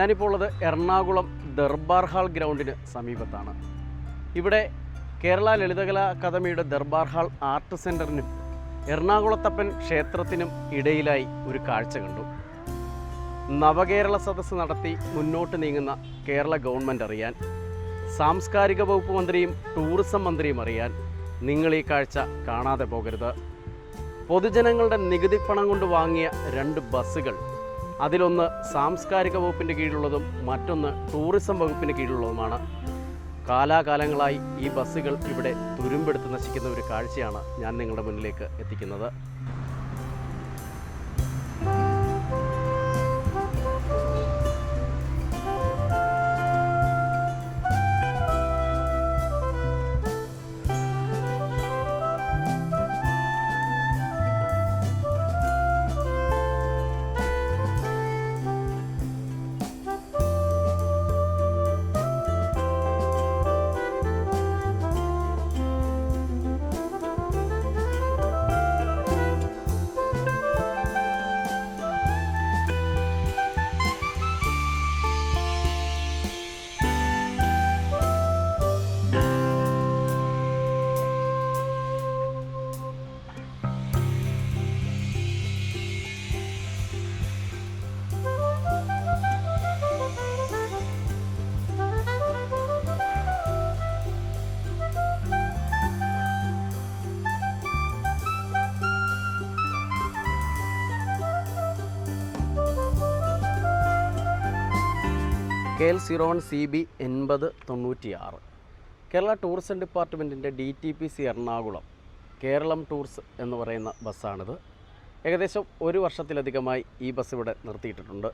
ഞാനിപ്പോൾ ഉള്ളത് എറണാകുളം ദർബാർ ഹാൾ ഗ്രൗണ്ടിന് സമീപത്താണ്. ഇവിടെ കേരള ലളിതകലാ അക്കാദമിയുടെ ദർബാർ ഹാൾ ആർട്ട് സെന്ററിനും എറണാകുളത്തപ്പൻ ക്ഷേത്രത്തിനും ഇടയിലായി ഒരു കാഴ്ച കണ്ടു. നവകേരള സദസ്സ് നടത്തി മുന്നോട്ട് നീങ്ങുന്ന കേരള ഗവൺമെന്റ് അറിയാൻ സാംസ്കാരിക വകുപ്പ് മന്ത്രിയും ടൂറിസം മന്ത്രിയും അറിയാൻ നിങ്ങൾ ഈ കാഴ്ച കാണാതെ പോകരുത്. പൊതുജനങ്ങളുടെ നികുതി പണം കൊണ്ട് വാങ്ങിയ രണ്ട് ബസ്സുകൾ അതിലൊന്ന് സാംസ്കാരിക വകുപ്പിന്റെ കീഴിലുള്ളതും മറ്റൊന്ന് ടൂറിസം വകുപ്പിന്റെ കീഴിലുള്ളതുമാണ്. കാലാകാലങ്ങളായി ഈ ബസ്സുകൾ ഇവിടെ തുരുമ്പെടുത്ത് നശിക്കുന്ന ഒരു കാഴ്ചയാണ് ഞാൻ നിങ്ങളുടെ മുന്നിലേക്ക് എത്തിക്കുന്നത്. K L zero one C B എൺപത് തൊണ്ണൂറ്റിയാറ്. കേരള ടൂറിസം ഡിപ്പാർട്ട്മെന്റിന്റെ D T P C Ernakulam Keralam tours എന്ന് പറയുന്ന ബസ്സാണിത്. ഏകദേശം ഒരു വർഷത്തിലധികമായി ഈ ബസ് ഇവിടെ നിർത്തിയിട്ടിട്ടുണ്ട്.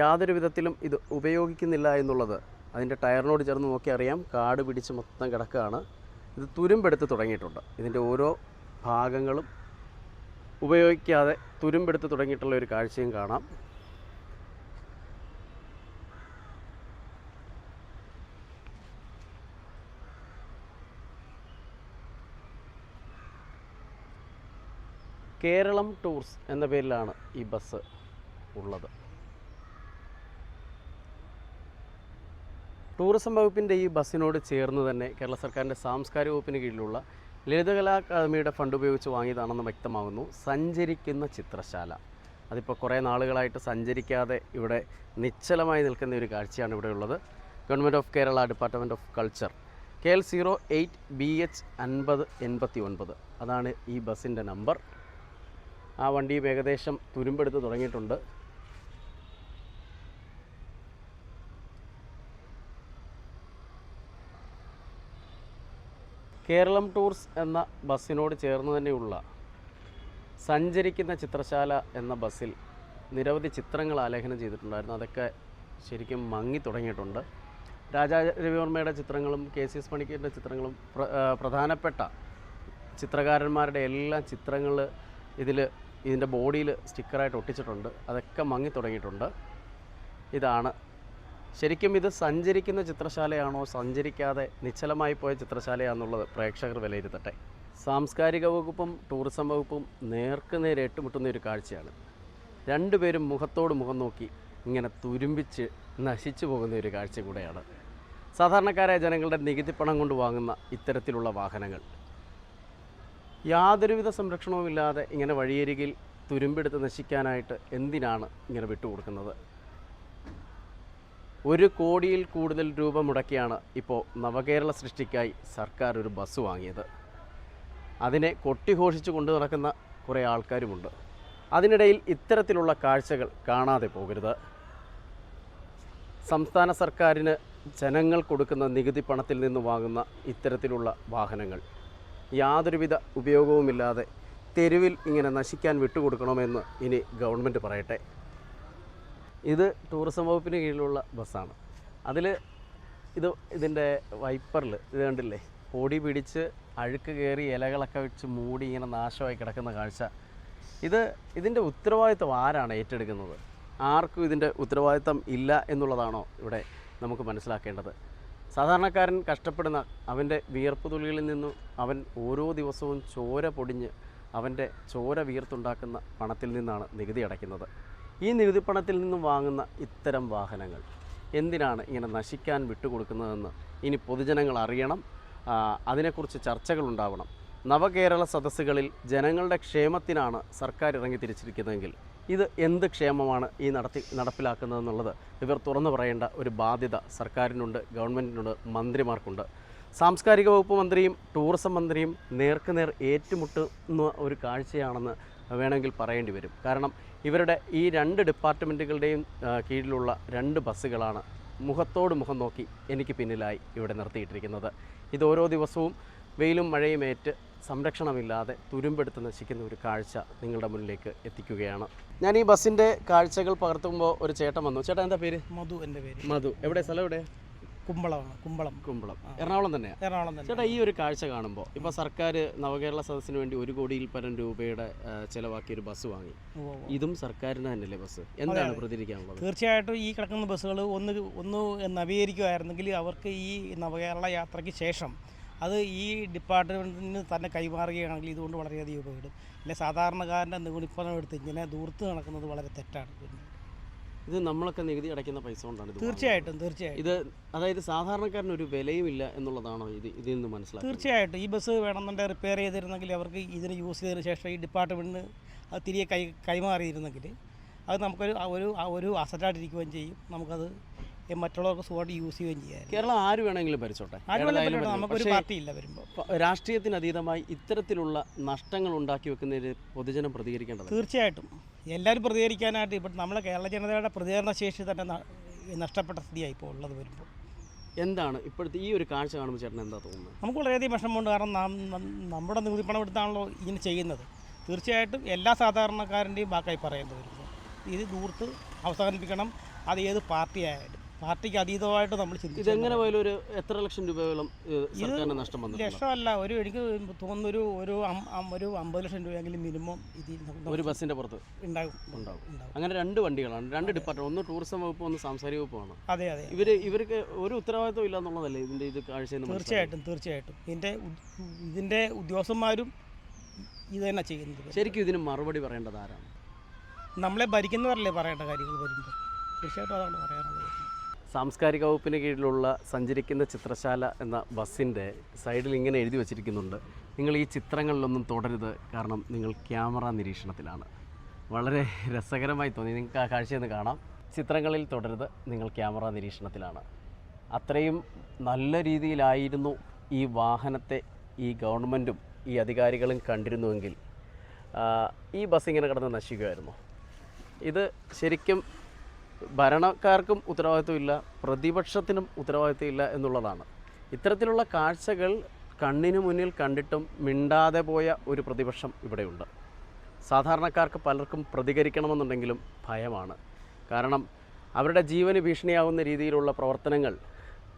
യാതൊരു വിധത്തിലും ഇത് ഉപയോഗിക്കുന്നില്ല എന്നുള്ളത് അതിന്റെ ടയറിനോട് ചേർന്ന് നോക്കി അറിയാം. കാട് പിടിച്ച് മൊത്തം കിടക്കുകയാണ്. ഇത് തുരുമ്പെടുത്ത് തുടങ്ങിയിട്ടുണ്ട്. ഇതിന്റെ ഓരോ ഭാഗങ്ങളും ഉപയോഗിക്കാതെ തുരുമ്പെടുത്ത് തുടങ്ങിയിട്ടുള്ള ഒരു കാഴ്ചയും കാണാം. കേരളം ടൂർസ് എന്ന പേരിലാണ് ഈ ബസ് ഉള്ളത്. ടൂറിസം വകുപ്പിന്റെ ഈ ബസ്സിനോട് ചേർന്ന് തന്നെ കേരള സർക്കാരിന്റെ സാംസ്കാരിക വകുപ്പിന് കീഴിലുള്ള ലളിതകലാ അക്കാദമിയുടെ ഫണ്ട് ഉപയോഗിച്ച് വാങ്ങിയതാണെന്ന് വ്യക്തമാകുന്നു. സഞ്ചരിക്കുന്ന ചിത്രശാല. അതിപ്പോൾ കുറേ നാളുകളായിട്ട് സഞ്ചരിക്കാതെ ഇവിടെ നിശ്ചലമായി നിൽക്കുന്ന ഒരു കാഴ്ചയാണ് ഇവിടെയുള്ളത് government of Kerala department of culture. K L zero eight B H അൻപത് എൺപത്തി ഒൻപത്. അതാണ് ഈ ബസ്സിന്റെ നമ്പർ. ആ വണ്ടി ഏകദേശം തുരുമ്പെടുത്ത് തുടങ്ങിയിട്ടുണ്ട്. കേരളം ടൂർസ് എന്ന ബസ്സിനോട് ചേർന്ന് തന്നെയുള്ള സഞ്ചരിക്കുന്ന ചിത്രശാല എന്ന ബസ്സിൽ നിരവധി ചിത്രങ്ങൾ ആലേഖനം ചെയ്തിട്ടുണ്ടായിരുന്നു. അതൊക്കെ ശരിക്കും മങ്ങി തുടങ്ങിയിട്ടുണ്ട്. രാജാ രവിവർമ്മയുടെ ചിത്രങ്ങളും കെ സി എസ് പണിക്കരുടെ ചിത്രങ്ങളും പ്ര- പ്രധാനപ്പെട്ട ചിത്രകാരന്മാരുടെ എല്ലാ ചിത്രങ്ങൾ ഇതിൽ ഇതിന്റെ ബോഡിയിൽ സ്റ്റിക്കറായിട്ട് ഒട്ടിച്ചിട്ടുണ്ട്. അതൊക്കെ മങ്ങി തുടങ്ങിയിട്ടുണ്ട്. ഇതാണ്. ശരിക്കും ഇത് സഞ്ചരിക്കുന്ന ചിത്രശാലയാണോ? സഞ്ചരിക്കാതെ നിശ്ചലമായി പോയ ചിത്രശാലയാണെന്നുള്ളത് പ്രേക്ഷകർ വിലയിരുത്തട്ടെ. സാംസ്കാരിക വകുപ്പും ടൂറിസം വകുപ്പും നേർക്ക് നേരെ ഏറ്റുമുട്ടുന്ന ഒരു കാഴ്ചയാണ്. രണ്ടുപേരും മുഖത്തോട് മുഖം നോക്കി ഇങ്ങനെ തുരുമ്പിച്ച് നശിച്ചു പോകുന്ന ഒരു കാഴ്ച കൂടെയാണ്. സാധാരണക്കാരായ ജനങ്ങളുടെ നികുതി പണം കൊണ്ട് വാങ്ങുന്ന ഇത്തരത്തിലുള്ള വാഹനങ്ങൾ. യാതൊരുവിധ സംരക്ഷണവുമില്ലാതെ ഇങ്ങനെ വഴിയരികിൽ തുരുമ്പെടുത്ത് നശിക്കാനായിട്ട് എന്തിനാണ് ഇങ്ങനെ വിട്ടുകൊടുക്കുന്നത്? ഒരു കോടിയിൽ കൂടുതൽ രൂപ മുടക്കിയാണ് ഇപ്പോൾ നവകേരള സൃഷ്ടിക്കായി സർക്കാർ ഒരു ബസ് വാങ്ങിയത്. അതിനെ കൊട്ടിഘോഷിച്ച് കൊണ്ടു നടക്കുന്ന കുറേ ആൾക്കാരുമുണ്ട്. അതിനിടയിൽ ഇത്തരത്തിലുള്ള കാഴ്ചകൾ കാണാതെ പോകരുത്. സംസ്ഥാന സർക്കാരിന് ജനങ്ങൾ കൊടുക്കുന്ന നികുതി പണത്തിൽ നിന്ന് വാങ്ങുന്ന ഇത്തരത്തിലുള്ള വാഹനങ്ങൾ യാതൊരുവിധ ഉപയോഗവുമില്ലാതെ തെരുവിൽ ഇങ്ങനെ നശിക്കാൻ വിട്ടുകൊടുക്കണമെന്ന് ഇനി ഗവൺമെന്റ് പറയട്ടെ. ഇത് ടൂറിസം വകുപ്പിന് കീഴിലുള്ള ബസ്സാണ്. അതിൽ ഇത് ഇതിന്റെ വൈപ്പറിൽ ഇത് കണ്ടില്ലേ? പൊടി പിടിച്ച് അഴുക്ക് കയറി ഇലകളൊക്കെ വെച്ച് മൂടി ഇങ്ങനെ നാശമായി കിടക്കുന്ന കാഴ്ച. ഇത് ഇതിന്റെ ഉത്തരവാദിത്വം ആരാണ് ഏറ്റെടുക്കുന്നത്? ആർക്കും ഇതിന്റെ ഉത്തരവാദിത്തം ഇല്ല എന്നുള്ളതാണോ ഇവിടെ നമുക്ക് മനസ്സിലാക്കേണ്ടത്? സാധാരണക്കാരൻ കഷ്ടപ്പെടുന്ന അവന്റെ വിയർപ്പ് തുള്ളികളിൽ നിന്നും അവൻ ഓരോ ദിവസവും ചോര പൊടിഞ്ഞ് അവന്റെ ചോര വീർത്തുണ്ടാക്കുന്ന പണത്തിൽ നിന്നാണ് നികുതി അടയ്ക്കുന്നത്. ഈ നികുതി പണത്തിൽ നിന്നും വാങ്ങുന്ന ഇത്തരം വാഹനങ്ങൾ എന്തിനാണ് ഇങ്ങനെ നശിക്കാൻ വിട്ടുകൊടുക്കുന്നതെന്ന് ഇനി പൊതുജനങ്ങൾ അറിയണം. അതിനെക്കുറിച്ച് ചർച്ചകൾ ഉണ്ടാവണം. നവകേരള സദസ്സുകളിൽ ജനങ്ങളുടെ ക്ഷേമത്തിനാണ് സർക്കാർ ഇറങ്ങി തിരിച്ചിരിക്കുന്നതെങ്കിൽ ഇത് എന്ത് ക്ഷേമമാണ് ഈ നടത്തി നടപ്പിലാക്കുന്നതെന്നുള്ളത്? ഇവർ തുറന്നു പറയേണ്ട ഒരു ബാധ്യത സർക്കാരിനുണ്ട് ഗവൺമെന്റിനുണ്ട് മന്ത്രിമാർക്കുണ്ട്. സാംസ്കാരിക വകുപ്പ് മന്ത്രിയും ടൂറിസം മന്ത്രിയും നേർക്കുനേർ ഏറ്റുമുട്ടുന്ന ഒരു കാഴ്ചയാണെന്ന് വേണമെങ്കിൽ പറയേണ്ടി വരും. കാരണം ഇവരുടെ ഈ രണ്ട് ഡിപ്പാർട്ട്മെന്റുകളുടെയും കീഴിലുള്ള രണ്ട് ബസ്സുകളാണ് മുഖത്തോട് മുഖം നോക്കി എനിക്ക് പിന്നിലായി ഇവിടെ നിർത്തിയിട്ടിരിക്കുന്നത്. ഇത് ഓരോ ദിവസവും വെയിലും മഴയും ഏറ്റ് സംരക്ഷണമില്ലാതെ തുരുമ്പെടുത്ത് നശിക്കുന്ന ഒരു കാഴ്ച നിങ്ങളുടെ മുന്നിലേക്ക് എത്തിക്കുകയാണ്. ഞാൻ ഈ ബസ്സിന്റെ കാഴ്ചകൾ പകർത്തുമ്പോൾ ഒരു ചേട്ടൻ വന്നു. ചേട്ടാ എന്താ പേര്? മധു എന്റെ പേര്. മധു. എവിടെ? സ്ഥലം എവിടെ? കുമ്പളമാണ് കുമ്പളം. കുമ്പളം. എറണാകുളം തന്നെയാണ് എറണാകുളം തന്നെ. ചേട്ടാ ഈ ഒരു കാഴ്ച കാണുമ്പോൾ ഇപ്പോൾ സർക്കാർ നവകേരള സദസ്സിന് വേണ്ടി ഒരു കോടിയിൽ പരം രൂപയുടെ ചിലവാക്കി ഒരു ബസ് വാങ്ങി. ഇതും സർക്കാരിന് തന്നെയല്ലേ ബസ്? എന്താണ് പ്രതികരിക്കാനുള്ളത്? തീർച്ചയായിട്ടും ഈ കിടക്കുന്ന ബസ്സുകൾ ഒന്ന് ഒന്ന് നവീകരിക്കുമായിരുന്നെങ്കിൽ അവർക്ക് ഈ നവകേരള യാത്രയ്ക്ക് ശേഷം അത് ഈ ഡിപ്പാർട്ട്മെന്റിന് തന്നെ കൈമാറുകയാണെങ്കിൽ ഇതുകൊണ്ട് വളരെയധികം ഉപയോഗം അല്ലെ സാധാരണക്കാരന്റെ നികുതിപ്പണം എടുത്ത് ഇങ്ങനെ ദൂർത്ത് നടക്കുന്നത് വളരെ തെറ്റാണ്. ഇത് നമ്മളൊക്കെ നികുതി അടയ്ക്കുന്ന പൈസ കൊണ്ടാണ് തീർച്ചയായിട്ടും തീർച്ചയായിട്ടും. ഇത് അതായത് സാധാരണക്കാരന് ഒരു വിലയും ഇല്ല എന്നുള്ളതാണോ ഇത് ഇതിൽ നിന്ന് മനസ്സിലാക്കുക തീർച്ചയായിട്ടും. ഈ ബസ് വേണമെന്നുണ്ടെങ്കിൽ റിപ്പയർ ചെയ്തിരുന്നെങ്കിൽ അവർക്ക് ഇതിന് യൂസ് ചെയ്തതിന് ശേഷം ഈ ഡിപ്പാർട്ട്മെന്റിന് അത് തിരികെ കൈ കൈമാറിയിരുന്നെങ്കിൽ അത് നമുക്കൊരു ഒരു ഒരു അസറ്റായിട്ടിരിക്കുകയും ചെയ്യും. നമുക്കത് മറ്റുള്ളവർക്ക് സുഖമായിട്ട് യൂസ് ചെയ്യുകയും ചെയ്യാം കേരളം ആര് വേണമെങ്കിലും ഭരിച്ചോട്ടെ. നമുക്കൊരു പക്ഷേ പാർട്ടി ഇല്ല വരുമ്പോൾ രാഷ്ട്രീയത്തിന് അതീതമായി ഇത്തരത്തിലുള്ള നഷ്ടങ്ങൾ ഉണ്ടാക്കി വെക്കുന്നതിന് പൊതുജനം പ്രതികരിക്കേണ്ടത് തീർച്ചയായിട്ടും. എല്ലാവരും പ്രതികരിക്കാനായിട്ട് ഇപ്പം നമ്മളെ കേരള ജനതയുടെ പ്രതികരണ ശേഷി തന്നെ നഷ്ടപ്പെട്ട സ്ഥിതിയായി ഇപ്പോൾ ഉള്ളത് വരുമ്പോൾ എന്താണ് ഇപ്പോഴത്തെ ഈ ഒരു കാഴ്ച കാണുമ്പോൾ ചേട്ടൻ എന്താ തോന്നുന്നത്? നമുക്ക് വളരെയധികം വിഷമമുണ്ട്. കാരണം നമ്മുടെ നികുതി പണം എടുത്താണല്ലോ ഇങ്ങനെ ചെയ്യുന്നത്. തീർച്ചയായിട്ടും എല്ലാ സാധാരണക്കാരന്റെയും വാക്കായി പറയുന്നത് വരുമ്പോൾ ഇത് ദൂർത്ത് അവസാനിപ്പിക്കണം. അത് ഏത് പാർട്ടി ആയാലും. പാർട്ടിക്ക് അതീതമായിട്ട് നമ്മൾ ചിന്തിച്ചു ഇതെങ്ങനെ പോയാലും ഒരു എത്ര ലക്ഷം രൂപയോളം സർക്കാരിന് നഷ്ടം വന്നു ലക്ഷമല്ല ഒരു എനിക്ക് തോന്നുന്നു ഒരു ഒരു ഒരു അമ്പത് ലക്ഷം രൂപയെങ്കിലും മിനിമം ഇതിൽ ഒരു ബസ്സിന്റെ പുറത്ത്? ഉണ്ടാകും ഉണ്ടാകും. അങ്ങനെ രണ്ട് വണ്ടികളാണ് രണ്ട് ഡിപ്പാർട്ട്മെന്റ് ഒന്ന് ടൂറിസം വകുപ്പ് ഒന്ന് സാംസ്കാരിക വകുപ്പാണ് അതെ അതെ. ഇവർ ഇവർക്ക് ഒരു ഉത്തരവാദിത്വം ഇല്ല എന്നുള്ളതല്ലേ ഇതിന്റെ ഇത് കാഴ്ച തീർച്ചയായിട്ടും തീർച്ചയായിട്ടും. ഇതിന്റെ ഇതിന്റെ ഉദ്യോഗസ്ഥന്മാരും ഇത് തന്നെ ചെയ്യുന്നത്. ശരിക്കും ഇതിന് മറുപടി പറയേണ്ടത് ആരാണ്? നമ്മളെ ഭരിക്കുന്നവരല്ലേ പറയേണ്ട കാര്യങ്ങൾ വരുമ്പോൾ തീർച്ചയായിട്ടും അതാണ് പറയാനുള്ളത്. സാംസ്കാരിക വകുപ്പിന് കീഴിലുള്ള സഞ്ചരിക്കുന്ന ചിത്രശാല എന്ന ബസ്സിന്റെ സൈഡിൽ ഇങ്ങനെ എഴുതി വച്ചിരിക്കുന്നുണ്ട്. നിങ്ങൾ ഈ ചിത്രങ്ങളിലൊന്നും തുടരുത് കാരണം നിങ്ങൾ ക്യാമറ നിരീക്ഷണത്തിലാണ്. വളരെ രസകരമായി തോന്നി. നിങ്ങൾക്ക് ആ കാഴ്ചയൊന്ന് കാണാം. ചിത്രങ്ങളിൽ തുടരുത്. നിങ്ങൾ ക്യാമറ നിരീക്ഷണത്തിലാണ്. അത്രയും നല്ല രീതിയിലായിരുന്നു ഈ വാഹനത്തെ ഈ ഗവൺമെന്റും ഈ അധികാരികളും കണ്ടിരുന്നുവെങ്കിൽ ഈ ബസ് ഇങ്ങനെ കിടന്ന് നശിക്കുമായിരുന്നു. ഇത് ശരിക്കും ഭരണക്കാർക്കും ഉത്തരവാദിത്വമില്ല പ്രതിപക്ഷത്തിനും ഉത്തരവാദിത്വമില്ല എന്നുള്ളതാണ്. ഇത്തരത്തിലുള്ള കാഴ്ചകൾ കണ്ണിനു മുന്നിൽ കണ്ടിട്ടും മിണ്ടാതെ പോയ ഒരു പ്രതിപക്ഷം ഇവിടെയുണ്ട്. സാധാരണക്കാർക്ക് പലർക്കും പ്രതികരിക്കണമെന്നുണ്ടെങ്കിലും ഭയമാണ്. കാരണം അവരുടെ ജീവന് ഭീഷണിയാവുന്ന രീതിയിലുള്ള പ്രവർത്തനങ്ങൾ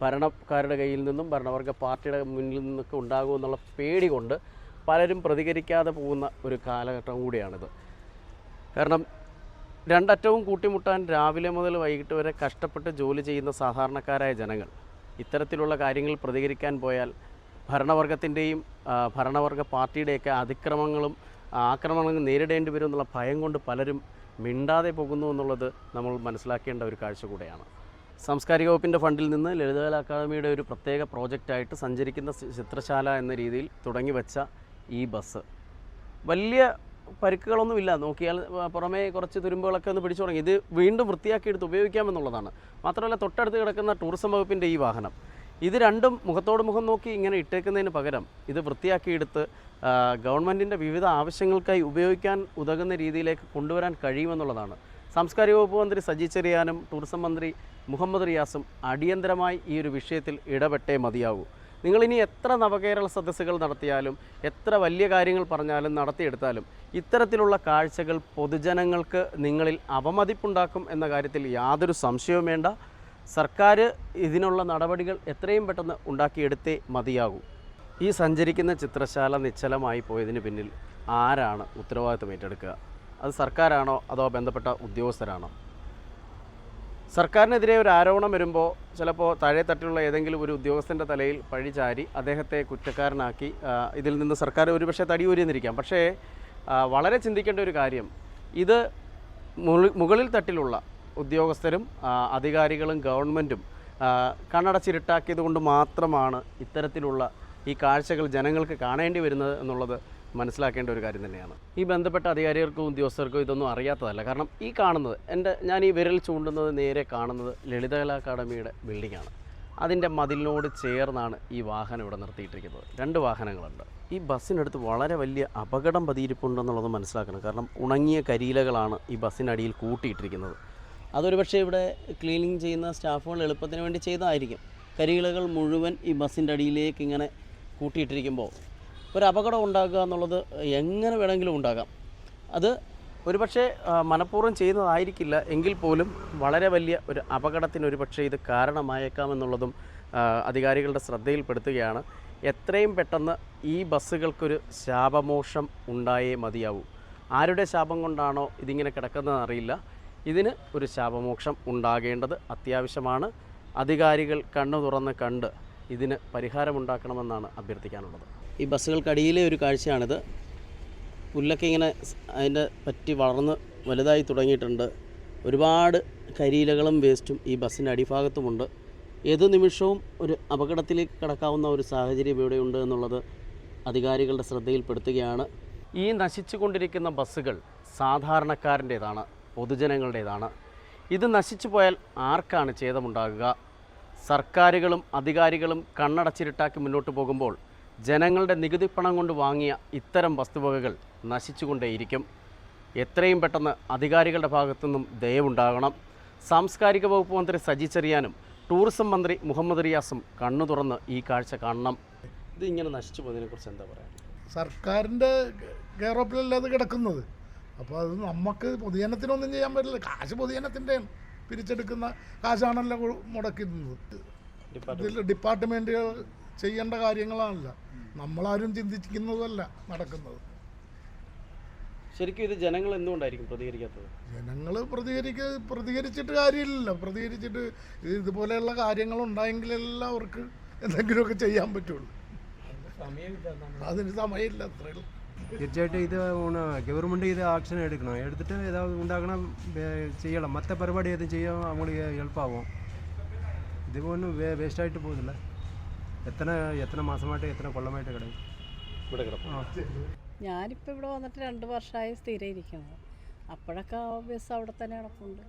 ഭരണക്കാരുടെ കയ്യിൽ നിന്നും ഭരണവർഗ പാർട്ടിയുടെ മുന്നിൽ നിന്നൊക്കെ ഉണ്ടാകുമെന്നുള്ള പേടി കൊണ്ട് പലരും പ്രതികരിക്കാതെ പോകുന്ന ഒരു കാലഘട്ടം കൂടിയാണിത്. കാരണം രണ്ടറ്റവും കൂട്ടിമുട്ടാൻ രാവിലെ മുതൽ വൈകിട്ട് വരെ കഷ്ടപ്പെട്ട് ജോലി ചെയ്യുന്ന സാധാരണക്കാരായ ജനങ്ങൾ. ഇത്തരത്തിലുള്ള കാര്യങ്ങൾ പ്രതികരിക്കാൻ പോയാൽ ഭരണവർഗത്തിന്റെയും ഭരണവർഗ പാർട്ടിയുടെയൊക്കെ അതിക്രമങ്ങളും ആക്രമണങ്ങളും നേരിടേണ്ടി വരും എന്നുള്ള ഭയം കൊണ്ട് പലരും മിണ്ടാതെ പോകുന്നു എന്നുള്ളത് നമ്മൾ മനസ്സിലാക്കേണ്ട ഒരു കാഴ്ച കൂടെയാണ്. സാംസ്കാരിക വകുപ്പിന്റെ ഫണ്ടിൽ നിന്ന് ലളിതകല അക്കാദമിയുടെ ഒരു പ്രത്യേക പ്രോജക്റ്റായിട്ട് സഞ്ചരിക്കുന്ന ചിത്രശാല എന്ന രീതിയിൽ തുടങ്ങി വെച്ച ഈ ബസ്. വലിയ പരിക്കുകളൊന്നുമില്ല നോക്കിയാൽ പുറമേ കുറച്ച് തുരുമ്പുകളൊക്കെ ഒന്ന് പിടിച്ചു തുടങ്ങി. ഇത് വീണ്ടും വൃത്തിയാക്കിയെടുത്ത് ഉപയോഗിക്കാമെന്നുള്ളതാണ്. മാത്രമല്ല തൊട്ടടുത്ത് കിടക്കുന്ന ടൂറിസം വകുപ്പിന്റെ ഈ വാഹനം. ഇത് രണ്ടും മുഖത്തോട് മുഖം നോക്കി ഇങ്ങനെ ഇട്ടേക്കുന്നതിന് പകരം ഇത് വൃത്തിയാക്കിയെടുത്ത് ഗവൺമെന്റിന്റെ വിവിധ ആവശ്യങ്ങൾക്കായി ഉപയോഗിക്കാൻ ഉതകുന്ന രീതിയിലേക്ക് കൊണ്ടുവരാൻ കഴിയുമെന്നുള്ളതാണ്. സാംസ്കാരിക വകുപ്പ് മന്ത്രി സജി ചെറിയാനും ടൂറിസം മന്ത്രി മുഹമ്മദ് റിയാസും അടിയന്തരമായി ഈ ഒരു വിഷയത്തിൽ ഇടപെട്ടേ മതിയാകൂ നിങ്ങളിനി എത്ര നവകേരള സദസ്സുകൾ നടത്തിയാലും എത്ര വലിയ കാര്യങ്ങൾ പറഞ്ഞാലും നടത്തിയെടുത്താലും ഇത്തരത്തിലുള്ള കാഴ്ചകൾ പൊതുജനങ്ങൾക്ക് നിങ്ങളിൽ അവമതിപ്പുണ്ടാക്കും എന്ന കാര്യത്തിൽ യാതൊരു സംശയവും വേണ്ട. സർക്കാർ ഇതിനുള്ള നടപടികൾ എത്രയും പെട്ടെന്ന് ഉണ്ടാക്കിയെടുത്തേ മതിയാകൂ. ഈ സഞ്ചരിക്കുന്ന ചിത്രശാല നിശ്ചലമായി പോയതിന് പിന്നിൽ ആരാണ് ഉത്തരവാദിത്വം ഏറ്റെടുക്കുക? അത് സർക്കാരാണോ അതോ ബന്ധപ്പെട്ട ഉദ്യോഗസ്ഥരാണോ? സർക്കാരിനെതിരെ ഒരു ആരോപണം വരുമ്പോൾ ചിലപ്പോൾ താഴെ തട്ടിലുള്ള ഏതെങ്കിലും ഒരു ഉദ്യോഗസ്ഥന്റെ തലയിൽ പഴി ചാരി അദ്ദേഹത്തെ കുറ്റക്കാരനാക്കി ഇതിൽ നിന്ന് സർക്കാർ ഒരുപക്ഷെ തടിയൂരിയെന്നിരിക്കാം പക്ഷേ വളരെ ചിന്തിക്കേണ്ട ഒരു കാര്യം. ഇത് മുകളിൽ തട്ടിലുള്ള ഉദ്യോഗസ്ഥരും അധികാരികളും ഗവൺമെന്റും കണ്ണടച്ചിരുട്ടാക്കിയത് കൊണ്ട് മാത്രമാണ് ഇത്തരത്തിലുള്ള ഈ കാഴ്ചകൾ ജനങ്ങൾക്ക് കാണേണ്ടി വരുന്നത് എന്നുള്ളത് മനസ്സിലാക്കേണ്ട ഒരു കാര്യം തന്നെയാണ്. ഈ ബന്ധപ്പെട്ട അധികാരികൾക്കും ഉദ്യോഗസ്ഥർക്കും ഇതൊന്നും അറിയാത്തതല്ല. കാരണം ഈ കാണുന്നത് എന്റെ ഞാൻ ഈ വിരൽ ചൂണ്ടുന്നത് നേരെ കാണുന്നത് ലളിതകലാ അക്കാദമിയുടെ ആണ് അതിന്റെ മതിലിനോട് ചേർന്നാണ് ഈ വാഹനം ഇവിടെ നിർത്തിയിട്ടിരിക്കുന്നത്. രണ്ട് വാഹനങ്ങളുണ്ട്. ഈ ബസ്സിനടുത്ത് വളരെ വലിയ അപകടം പതിയിരിപ്പുണ്ടെന്നുള്ളത് മനസ്സിലാക്കണം. കാരണം ഉണങ്ങിയ കരിയിലകളാണ് ഈ ബസ്സിനടിയിൽ കൂട്ടിയിട്ടിരിക്കുന്നത്. അതൊരു പക്ഷേ ഇവിടെ ക്ലീനിങ് ചെയ്യുന്ന സ്റ്റാഫുകൾ എളുപ്പത്തിന് വേണ്ടി ചെയ്തതായിരിക്കും കരിയിലകൾ മുഴുവൻ ഈ ബസ്സിന്റെ അടിയിലേക്ക് ഇങ്ങനെ കൂട്ടിയിട്ടിരിക്കുമ്പോൾ ഒരു അപകടം ഉണ്ടാകുക എന്നുള്ളത് എങ്ങനെ വേണമെങ്കിലും ഉണ്ടാകാം. അത് ഒരുപക്ഷെ മനഃപൂർവം ചെയ്യുന്നതായിരിക്കില്ല. എങ്കിൽ പോലും വളരെ വലിയ ഒരു അപകടത്തിന് ഒരുപക്ഷെ ഇത് കാരണമായേക്കാമെന്നുള്ളതും അധികാരികളുടെ ശ്രദ്ധയിൽപ്പെടുത്തുകയാണ്. എത്രയും പെട്ടെന്ന് ഈ ബസ്സുകൾക്കൊരു ശാപമോഷം ഉണ്ടായേ മതിയാവൂ. ആരുടെ ശാപം കൊണ്ടാണോ ഇതിങ്ങനെ കിടക്കുന്നത് അറിയില്ല. ഇതിന് ഒരു ശാപമോക്ഷം ഉണ്ടാകേണ്ടത് അത്യാവശ്യമാണ്. അധികാരികൾ കണ്ണു തുറന്ന് കണ്ട് ഇതിന് പരിഹാരമുണ്ടാക്കണമെന്നാണ് അഭ്യർത്ഥിക്കാനുള്ളത്. ഈ ബസ്സുകൾക്കടിയിലെ ഒരു കാഴ്ചയാണിത്. പുല്ലൊക്കെ ഇങ്ങനെ അതിന്റെ പറ്റി വളർന്ന് വലുതായി തുടങ്ങിയിട്ടുണ്ട്. ഒരുപാട് കരിയിലകളും വേസ്റ്റും ഈ ബസ്സിന്റെ അടിഭാഗത്തുമുണ്ട്. ഏത് നിമിഷവും ഒരു അപകടത്തിലേക്ക് കടക്കാവുന്ന ഒരു സാഹചര്യം ഇവിടെയുണ്ട് എന്നുള്ളത് അധികാരികളുടെ ശ്രദ്ധയിൽപ്പെടുത്തുകയാണ്. ഈ നശിച്ചുകൊണ്ടിരിക്കുന്ന ബസ്സുകൾ സാധാരണക്കാരന്റേതാണ് പൊതുജനങ്ങളുടേതാണ്. ഇത് നശിച്ചു പോയാൽ ആർക്കാണ് ഛേദമുണ്ടാകുക? സർക്കാരുകളും അധികാരികളും കണ്ണടച്ചിരുട്ടാക്കി മുന്നോട്ട് പോകുമ്പോൾ ജനങ്ങളുടെ നികുതി പണം കൊണ്ട് വാങ്ങിയ ഇത്തരം വസ്തുവകകൾ നശിച്ചുകൊണ്ടേയിരിക്കും. എത്രയും പെട്ടെന്ന് അധികാരികളുടെ ഭാഗത്തുനിന്നും ദയവുണ്ടാകണം. സാംസ്കാരിക വകുപ്പ് മന്ത്രി സജി ചെറിയാനും ടൂറിസം മന്ത്രി മുഹമ്മദ് റിയാസും കണ്ണു തുറന്ന് ഈ കാഴ്ച കാണണം. ഇത് ഇങ്ങനെ നശിച്ചു പോകുന്നതിനെക്കുറിച്ച് എന്താ പറയുക സർക്കാരിന്റെ കെയറോപ്പിലല്ല അത് കിടക്കുന്നത്. അപ്പോൾ അത് നമുക്ക് പൊതുജനത്തിനൊന്നും ചെയ്യാൻ പറ്റില്ല. കാശ് പൊതുജനത്തിന്റെ പിരിച്ചെടുക്കുന്ന കാശാണല്ലോ മുടക്കുന്നത് ഡിപ്പാർട്ട്മെന്റുകൾ ചെയ്യേണ്ട കാര്യങ്ങളാണല്ല. നമ്മളാരും ചിന്തിക്കുന്നതല്ല നടക്കുന്നത്. ശരിക്കും ഇത് ജനങ്ങൾ എന്തുകൊണ്ടായിരിക്കും പ്രതികരിക്കാത്തത്? ജനങ്ങൾ പ്രതികരിക്ക പ്രതികരിച്ചിട്ട് കാര്യമില്ലല്ലോ. പ്രതികരിച്ചിട്ട് ഇതുപോലെയുള്ള കാര്യങ്ങൾ ഉണ്ടായെങ്കിലല്ല അവർക്ക് എന്തെങ്കിലുമൊക്കെ ചെയ്യാൻ പറ്റുള്ളൂ. അതിന് സമയമില്ല അത്രയുള്ളൂ തീർച്ചയായിട്ടും ഇത് ഗവൺമെന്റ് ഇത് ആക്ഷൻ എടുക്കണം. എടുത്തിട്ട് ഏതാവും ഉണ്ടാക്കണം ചെയ്യണം. മറ്റേ പരിപാടി ഏതും ചെയ്യാൻ അവங்களுக்கு ഹെൽപ്പാകും ഇതുപോലെ വേസ്റ്റായിട്ട് പോകുന്നില്ല എത്ര എത്ര മാസമായിട്ട് എത്ര കൊല്ലമായിട്ട് കിടക്കും ഇവിടെ കിടക്കും ഞാനിപ്പോൾ ഇവിടെ വന്നിട്ട് രണ്ട് വർഷമായി സ്ഥിരം ഇരിക്കുന്നത് അപ്പോഴൊക്കെ ഓബിയസ് അവിടെ തന്നെ കിടപ്പുണ്ട്.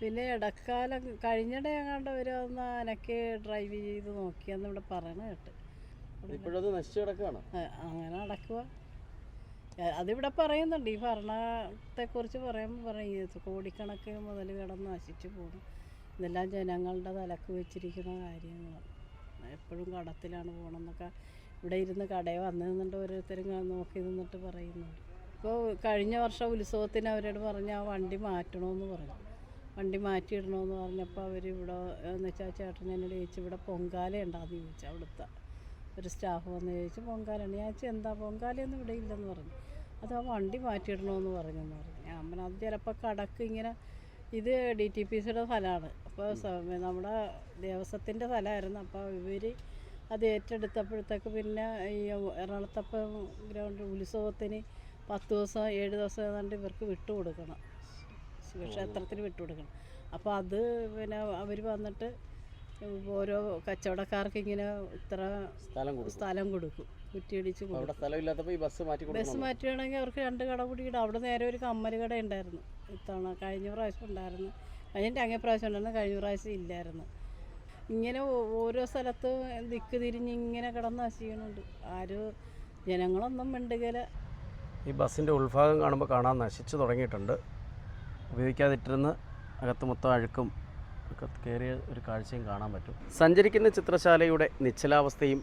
പിന്നെ ഇടക്കാലം കഴിഞ്ഞിടെ എങ്ങാണ്ട് ഒരു ഒന്ന് അനക്ക് ഡ്രൈവ് ചെയ്ത് നോക്കിയെന്ന് ഇവിടെ പറയണ കേട്ട്. ഇപ്പോഴത് നശിച്ചു കിടക്കുകയാണ്. അങ്ങനെ അടക്കുക അതിവിടെ പറയുന്നുണ്ട്. ഈ ഭരണത്തെക്കുറിച്ച് പറയുമ്പോൾ പറയും ഇത് കോടിക്കണക്കിന് മുതൽ കിടന്ന് നശിച്ചു പോകും ഇതെല്ലാം ജനങ്ങളുടെ തലക്ക് വെച്ചിരിക്കുന്ന കാര്യങ്ങളാണ്. എപ്പോഴും കടത്തിലാണ് പോകണമെന്നൊക്കെ ഇവിടെ ഇരുന്ന് കടയിൽ വന്ന് നിന്നിട്ട് ഓരോരുത്തരും നോക്കി നിന്നിട്ട് പറയുന്നുണ്ട് ഇപ്പോൾ കഴിഞ്ഞ വർഷം ഉത്സവത്തിന് അവരോട് പറഞ്ഞ് ആ വണ്ടി മാറ്റണമെന്ന് പറഞ്ഞു. വണ്ടി മാറ്റിയിടണമെന്ന് പറഞ്ഞപ്പോൾ അവർ ഇവിടെ എന്ന് വെച്ചാൽ ചേട്ടൻ എന്നോട് ചോദിച്ചു ഇവിടെ പൊങ്കാല ഉണ്ടാന്ന് ചോദിച്ചു. അവിടുത്തെ ഒരു സ്റ്റാഫ് വന്ന് ചോദിച്ചു പൊങ്കാലുണ്ട് ഞാൻ ചോദിച്ചു എന്താ പൊങ്കാലയൊന്നും ഇവിടെ ഇല്ലെന്ന് പറഞ്ഞു. അത് ആ വണ്ടി മാറ്റിയിടണമെന്ന് പറഞ്ഞു. ഞാൻ പറഞ്ഞു അത് ചിലപ്പോൾ കടക്ക് ഇങ്ങനെ ഇത് ഡി ടി പി സിയുടെ സ്ഥലമാണ്. അപ്പോൾ നമ്മുടെ ദേവസ്വത്തിന്റെ സ്ഥലമായിരുന്നു അപ്പോൾ ഇവർ അത് ഏറ്റെടുത്തപ്പോഴത്തേക്ക് പിന്നെ ഈ എറണാകുളത്തപ്പം ഗ്രൗണ്ട് ഉത്സവത്തിന് പത്ത് ദിവസം ഏഴ് ദിവസം ഏതാണ്ട് ഇവർക്ക് വിട്ടുകൊടുക്കണം ശിവക്ഷേത്രത്തിന് വിട്ടുകൊടുക്കണം അപ്പോൾ അത് പിന്നെ അവർ വന്നിട്ട് ഓരോ കച്ചവടക്കാർക്ക് ഇങ്ങനെ ഇത്ര സ്ഥലം കൊടുക്കും. സ്ഥലം കൊടുക്കും. കുറ്റിയടിച്ച് ബസ് മാറ്റി ബസ് കൊടുക്കണം മാറ്റുകയാണെങ്കിൽ അവർക്ക് രണ്ട് കട കൂടിയിടാം അവിടെ നേരെ ഒരു കമ്മൽ കട ഉണ്ടായിരുന്നു ഇത്തവണ കഴിഞ്ഞ പ്രാവശ്യം ഉണ്ടായിരുന്നു. കഴിഞ്ഞിട്ട് അങ്ങേ പ്രാവശ്യം ഉണ്ടായിരുന്നു കഴിഞ്ഞ പ്രാവശ്യം ഇല്ലായിരുന്നു. ഇങ്ങനെ ഓരോ സ്ഥലത്ത് ദിക്ക് തിരിഞ്ഞ് ഇങ്ങനെ കിടന്ന് നശിക്കുന്നുണ്ട് ആരും ജനങ്ങളൊന്നും മിണ്ടുകയില്ല ഈ ബസ്സിന്റെ ഉൾഭാഗം കാണുമ്പോൾ കാണാൻ നശിച്ചു തുടങ്ങിയിട്ടുണ്ട്. ഉപയോഗിക്കാതിട്ടിരുന്ന് അകത്ത് മൊത്തം അഴുക്കും കയറിയ ഒരു കാഴ്ചയും കാണാൻ പറ്റും. സഞ്ചരിക്കുന്ന ചിത്രശാലയുടെ നിശ്ചലാവസ്ഥയും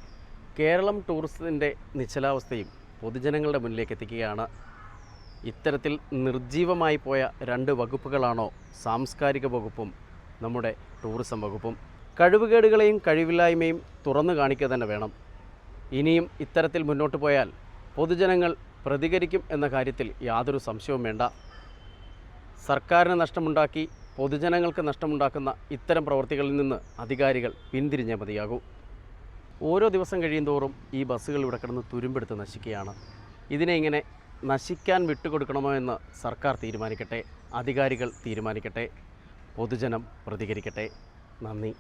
കേരളം ടൂറിസത്തിന്റെ നിശ്ചലാവസ്ഥയും പൊതുജനങ്ങളുടെ മുന്നിലേക്ക് എത്തിക്കുകയാണ് ഇത്തരത്തിൽ നിർജീവമായി പോയ രണ്ട് വകുപ്പുകളാണോ സാംസ്കാരിക വകുപ്പും നമ്മുടെ ടൂറിസം വകുപ്പും? കഴിവുകേടുകളെയും കഴിവില്ലായ്മയും തുറന്നു കാണിക്കുക തന്നെ വേണം. ഇനിയും ഇത്തരത്തിൽ മുന്നോട്ട് പോയാൽ പൊതുജനങ്ങൾ പ്രതികരിക്കും എന്ന കാര്യത്തിൽ യാതൊരു സംശയവും വേണ്ട. സർക്കാരിന് നഷ്ടമുണ്ടാക്കി പൊതുജനങ്ങൾക്ക് നഷ്ടമുണ്ടാക്കുന്ന ഇത്തരം പ്രവൃത്തികളിൽ നിന്ന് അധികാരികൾ പിന്തിരിഞ്ഞേ മതിയാകൂ. ഓരോ ദിവസം കഴിയുന്തോറും ഈ ബസ്സുകൾ ഇവിടെ കിടന്ന് തുരുമ്പെടുത്ത് നശിക്കുകയാണ്. ഇതിനെ ഇങ്ങനെ നശിക്കാൻ വിട്ടുകൊടുക്കണമോ എന്ന് സർക്കാർ തീരുമാനിക്കട്ടെ അധികാരികൾ തീരുമാനിക്കട്ടെ പൊതുജനം പ്രതികരിക്കട്ടെ. നന്ദി.